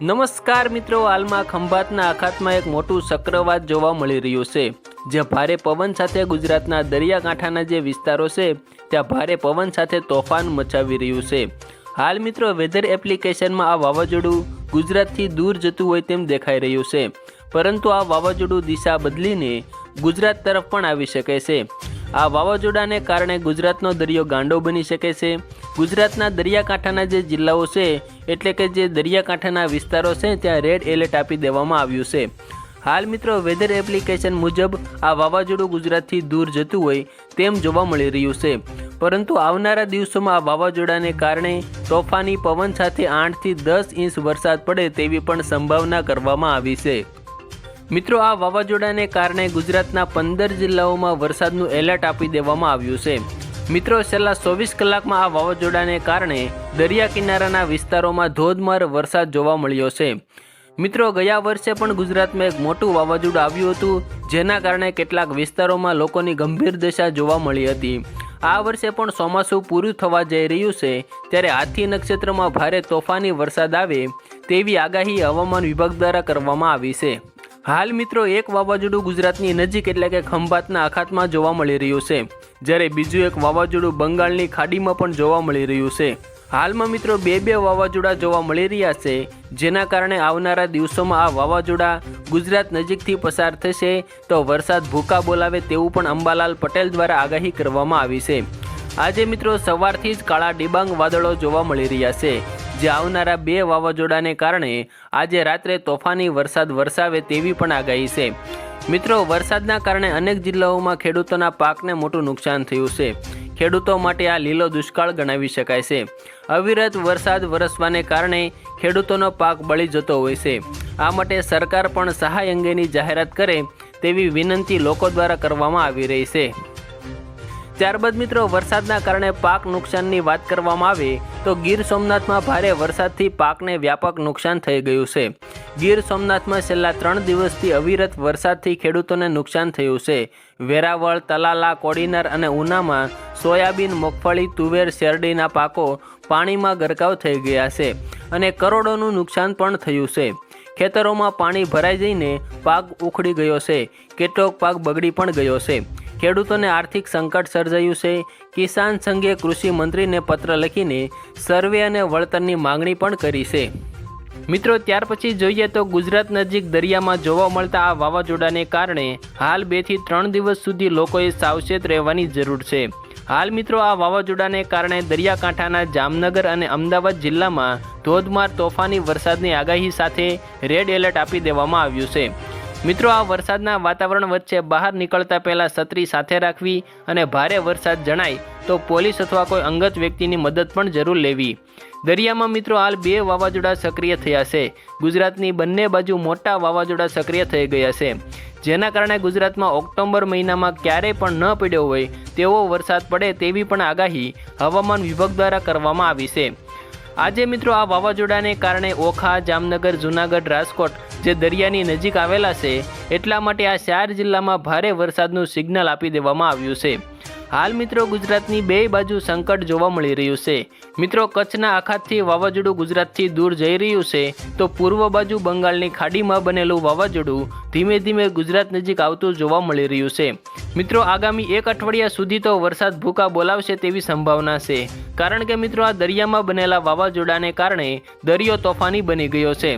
નમસ્કાર મિત્રો, હાલમાં ખંભાતના અખાતમાં એક મોટું ચક્રવાત જોવા મળી રહ્યું છે. જે ભારે પવન સાથે ગુજરાતના દરિયાકાંઠાના જે વિસ્તારો છે, ત્યાં ભારે પવન સાથે તોફાન મચાવી રહ્યું છે. હાલ મિત્રો વેધર એપ્લિકેશનમાં આ વાવાઝોડું ગુજરાતથી દૂર જતું હોય તેમ દેખાઈ રહ્યું છે. પરંતુ આ વાવાઝોડું દિશા બદલીને ગુજરાત તરફ પણ આવી શકે છે. આ વાવાઝોડાને કારણે ગુજરાતનો દરિયો ગાંડો બની શકે છે. ગુજરાતના દરિયાકાંઠાના જે જિલ્લાઓ છે, એટલે કે જે દરિયાકાંઠાના વિસ્તારો છે, ત્યાં રેડ એલર્ટ આપી દેવામાં આવ્યું છે. હાલ મિત્રો વેધર એપ્લિકેશન મુજબ આ વાવાઝોડું ગુજરાતથી દૂર જતું હોય તેમ જોવા મળી રહ્યું છે. પરંતુ આવનારા દિવસોમાં આ વાવાઝોડાને કારણે તોફાની પવન સાથે આઠથી દસ ઇંચ વરસાદ પડે તેવી પણ સંભાવના કરવામાં આવી છે. મિત્રો, આ વાવાઝોડાને કારણે ગુજરાતના પંદર જિલ્લાઓમાં વરસાદનું એલર્ટ આપી દેવામાં આવ્યું છે. મિત્રો, છેલ્લા ચોવીસ કલાકમાં આ વાવાઝોડાને કારણે દરિયા કિનારાના વિસ્તારોમાં ધોધમાર વરસાદ જોવા મળ્યો છે. મિત્રો, ગયા વર્ષે પણ ગુજરાતમાં એક મોટું વાવાઝોડું આવ્યું હતું, જેના કારણે કેટલાક વિસ્તારોમાં લોકોની ગંભીર દશા જોવા મળી હતી. આ વર્ષે પણ ચોમાસું પૂરું થવા જઈ રહ્યું છે, ત્યારે હાથી નક્ષત્રમાં ભારે તોફાની વરસાદ આવે તેવી આગાહી હવામાન વિભાગ દ્વારા કરવામાં આવી છે. હાલ મિત્રો, એક વાવાઝોડું ગુજરાતની નજીક એટલે કે ખંભાતના અખાતમાં જોવા મળી રહ્યું છે. જ્યારે બીજું એક વાવાઝોડું બંગાળની ખાડીમાં પણ જોવા મળી રહ્યું છે. હાલમાં મિત્રો, બે બે વાવાઝોડા જોવા મળી રહ્યા છે, જેના કારણે આવનારા દિવસોમાં આ વાવાઝોડા ગુજરાત નજીકથી પસાર થશે તો વરસાદ ભૂકા બોલાવે તેવું પણ અંબાલાલ પટેલ દ્વારા આગાહી કરવામાં આવી છે. આજે મિત્રો સવારથી જ કાળા ડિબાંગ વાદળો જોવા મળી રહ્યા છે, જે આવનારા બે વાવાઝોડાને કારણે આજે રાત્રે તોફાની વરસાદ વરસાવે તેવી પણ આગાહી છે. મિત્રો, વરસાદના કારણે અનેક જિલ્લાઓમાં ખેડૂતોના પાકને મોટું નુકસાન થયું છે. ખેડૂતો માટે આ લીલો દુષ્કાળ ગણાવી શકાય છે. અવિરત વરસાદ વરસવાને કારણે ખેડૂતોનો પાક બળી જતો હોય છે. આ માટે સરકાર પણ સહાય અંગેની જાહેરાત કરે તેવી વિનંતી લોકો દ્વારા કરવામાં આવી રહી છે. ત્યારબાદ મિત્રો, વરસાદના કારણે પાક નુકસાનની વાત કરવામાં આવે તો ગીર સોમનાથમાં ભારે વરસાદથી પાકને વ્યાપક નુકસાન થઈ ગયું છે. ગીર સોમનાથમાં છેલ્લા ત્રણ દિવસથી અવિરત વરસાદથી ખેડૂતોને નુકસાન થયું છે. વેરાવળ, તલાલા, કોડીનાર અને ઉનામાં સોયાબીન, મગફળી, તુવેર, શેરડીના પાકો પાણીમાં ગરકાવ થઈ ગયા છે અને કરોડોનું નુકસાન પણ થયું છે. ખેતરોમાં પાણી ભરાઈ જઈને પાક ઉખડી ગયો છે. કેટલોક પાક બગડી પણ ગયો છે. ખેડૂતોને આર્થિક સંકટ સર્જાયું છે. કિસાન સંઘે કૃષિ મંત્રીને પત્ર લખીને સર્વે અને વળતરની માંગણી પણ કરી છે. મિત્રો, ત્યાર પછી જોઈએ તો ગુજરાત નજીક દરિયામાં જોવા મળતા આ વાવાઝોડાને કારણે હાલ બેથી ત્રણ દિવસ સુધી લોકોએ સાવચેત રહેવાની જરૂર છે. હાલ મિત્રો, આ વાવાઝોડાને કારણે દરિયાકાંઠાના જામનગર અને અમદાવાદ જિલ્લામાં ધોધમાર તોફાની વરસાદની આગાહી સાથે રેડ એલર્ટ આપી દેવામાં આવ્યું છે. મિત્રો, આ વરસાદના વાતાવરણ વચ્ચે બહાર નીકળતા પહેલાં છત્રી સાથે રાખવી અને ભારે વરસાદ જણાય તો પોલીસ અથવા કોઈ અંગત વ્યક્તિની મદદ પણ જરૂર લેવી. દરિયામાં મિત્રો, હાલ બે વાવાઝોડા સક્રિય થયા છે. ગુજરાતની બંને બાજુ મોટા વાવાઝોડા સક્રિય થઈ ગયા છે. જેના કારણે ગુજરાતમાં ઓક્ટોબર મહિનામાં ક્યારેય પણ ન પડ્યો હોય તેવો વરસાદ પડે તેવી પણ આગાહી હવામાન વિભાગ દ્વારા કરવામાં આવી છે. આજે મિત્રો, આ વાવાઝોડાને કારણે ઓખા, જામનગર, જૂનાગઢ, રાજકોટ જે દરિયાની નજીક આવેલા છે, એટલા માટે આ ચાર જિલ્લામાં ભારે વરસાદનું સિગ્નલ આપી દેવામાં આવ્યું છે. હાલ મિત્રો ગુજરાતની બે બાજુ સંકટ જોવા મળી રહ્યું છે. મિત્રો કચ્છના આખાતથી વાવાઝોડું ગુજરાતથી દૂર જઈ રહ્યું છે, તો પૂર્વ બાજુ બંગાળની ખાડીમાં બનેલું વાવાઝોડું ધીમે ધીમે ગુજરાત નજીક આવતું જોવા મળી રહ્યું છે. મિત્રો આગામી એક અઠવાડિયા સુધી તો વરસાદ ભૂકા બોલાવશે તેવી સંભાવના છે, કારણ કે મિત્રો આ દરિયામાં બનેલા વાવાઝોડાને કારણે દરિયો તોફાની બની ગયો છે.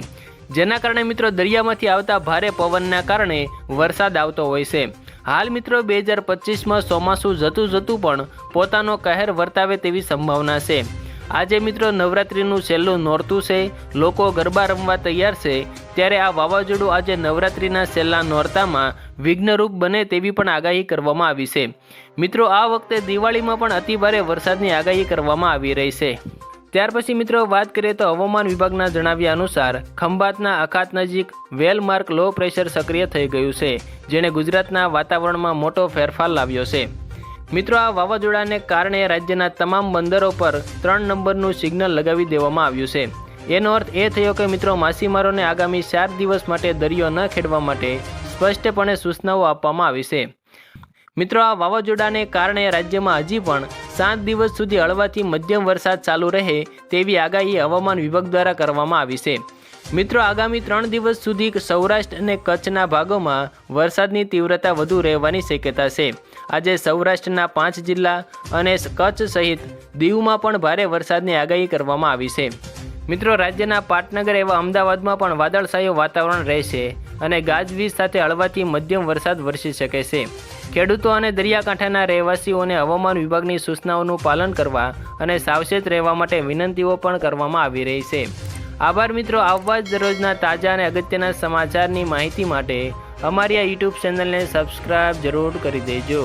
જેના કારણે મિત્રો દરિયામાંથી આવતા ભારે પવનના કારણે વરસાદ આવતો હોય છે. હાલ મિત્રો બે હજાર પચીસમાં ચોમાસું જતું જતું પણ પોતાનો કહેર વર્તાવે તેવી સંભાવના છે. આજે મિત્રો નવરાત્રિનું છેલ્લું નોરતું છે. લોકો ગરબા રમવા તૈયાર છે. ત્યારે આ વાવાઝોડું આજે નવરાત્રિના છેલ્લા નોરતામાં વિઘ્નરૂપ બને તેવી પણ આગાહી કરવામાં આવી છે. મિત્રો આ વખતે દિવાળીમાં પણ અતિભારે વરસાદની આગાહી કરવામાં આવી રહી છે. ત્યાર પછી મિત્રો વાત કરીએ તો હવામાન વિભાગના જણાવ્યા અનુસાર, ખંભાતના અખાત નજીક વેલમાર્ક લો પ્રેશર સક્રિય થઈ ગયું છે, જેણે ગુજરાતના વાતાવરણમાં મોટો ફેરફાર લાવ્યો છે. મિત્રો, આ વાવાઝોડાને કારણે રાજ્યના તમામ બંદરો પર ત્રણ નંબરનું સિગ્નલ લગાવી દેવામાં આવ્યું છે. એનો અર્થ એ થયો કે મિત્રો, માછીમારોને આગામી ચાર દિવસ માટે દરિયો ન ખેડવા માટે સ્પષ્ટપણે સૂચનાઓ આપવામાં આવી છે. મિત્રો, આ વાવાઝોડાને કારણે રાજ્યમાં હજી પણ સાત દિવસ સુધી હળવાથી મધ્યમ વરસાદ ચાલુ રહે તેવી આગાહી હવામાન વિભાગ દ્વારા કરવામાં આવી છે. મિત્રો, આગામી ત્રણ દિવસ સુધી સૌરાષ્ટ્ર અને કચ્છના ભાગોમાં વરસાદની તીવ્રતા વધુ રહેવાની શક્યતા છે. આજે સૌરાષ્ટ્રના પાંચ જિલ્લા અને કચ્છ સહિત દીવમાં પણ ભારે વરસાદની આગાહી કરવામાં આવી છે. મિત્રો, રાજ્યના પાટનગર એવા અમદાવાદમાં પણ વાદળછાયું વાતાવરણ રહેશે. અને ગાજવીજ સાથે હળવાથી મધ્યમ વરસાદ વરસી શકે છે. ખેડૂતો અને દરિયાકાંઠાના રહેવાસીઓને હવામાન વિભાગની સૂચનાઓનું પાલન કરવા અને સાવચેત રહેવા માટે વિનંતીઓ પણ કરવામાં આવી રહી છે. આભાર મિત્રો, આવવા જ દરરોજના તાજા અને અગત્યના સમાચારની માહિતી માટે અમારી આ યુટ્યુબ ચેનલને સબસ્ક્રાઈબ જરૂર કરી દેજો.